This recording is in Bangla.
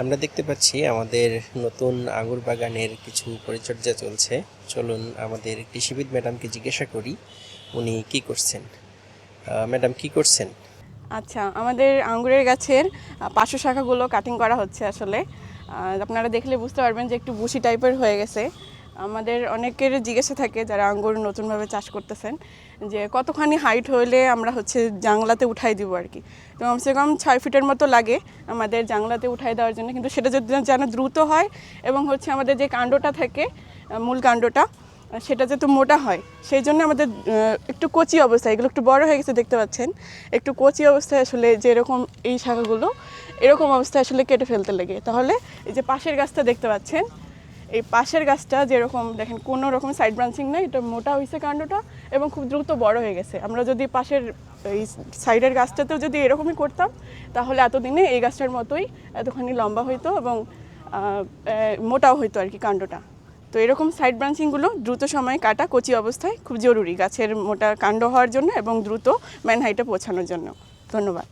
আমরা দেখতে পাচ্ছি আমাদের নতুন আঙুর বাগানের কিছু পরিচর্যা চলছে। চলুন আমাদের কৃষিবিদ ম্যাডামকে জিজ্ঞাসা করি, উনি কি করছেন? ম্যাডাম, কি করছেন? আচ্ছা আমাদের আঙুরের গাছের পার্শ্ব শাখাগুলো কাটিং করা হচ্ছে আসলে। আপনারা দেখলে বুঝতে পারবেন যে একটু বুশি টাইপের হয়ে গেছে। আমাদের অনেকের জিজ্ঞাসা থাকে যারা আঙ্গুর নতুনভাবে চাষ করতেছেন যে কতখানি হাইট হলে আমরা হচ্ছে জাংলাতে উঠাই দিব আর কি। তো কমসে কম ছয় ফিটের মতো লাগে আমাদের জাংলাতে উঠাই দেওয়ার জন্য, কিন্তু সেটা যদি যেন দ্রুত হয় এবং হচ্ছে আমাদের যে কাণ্ডটা থাকে মূল কাণ্ডটা সেটা যাতে মোটা হয়, সেই জন্য আমাদের একটু কচি অবস্থায় এগুলো একটু বড় হয়ে গেছে দেখতে পাচ্ছেন, একটু কচি অবস্থায় আসলে যে এরকম এই শাখাগুলো, এরকম অবস্থায় আসলে কেটে ফেলতে লাগে। তাহলে এই যে পাশের গাছটা দেখতে পাচ্ছেন এই পাশের গাছটা যেরকম, দেখেন, কোনো রকম সাইড ব্রাঞ্চিং নাই, এটা মোটা হয়েছে কাণ্ডটা এবং খুব দ্রুত বড় হয়ে গেছে। আমরা যদি পাশের এই সাইডের গাছটাতেও যদি এরকমই করতাম, তাহলে এতদিনে এই গাছটার মতোই এতখানি লম্বা হইতো এবং মোটাও হইতো আর কি কাণ্ডটা। তো এরকম সাইড ব্রাঞ্চিংগুলো দ্রুত সময়ে কাটা কচি অবস্থায় খুব জরুরি গাছের মোটা কাণ্ড হওয়ার জন্য এবং দ্রুত ম্যান হাইটে পৌঁছানোর জন্য। ধন্যবাদ।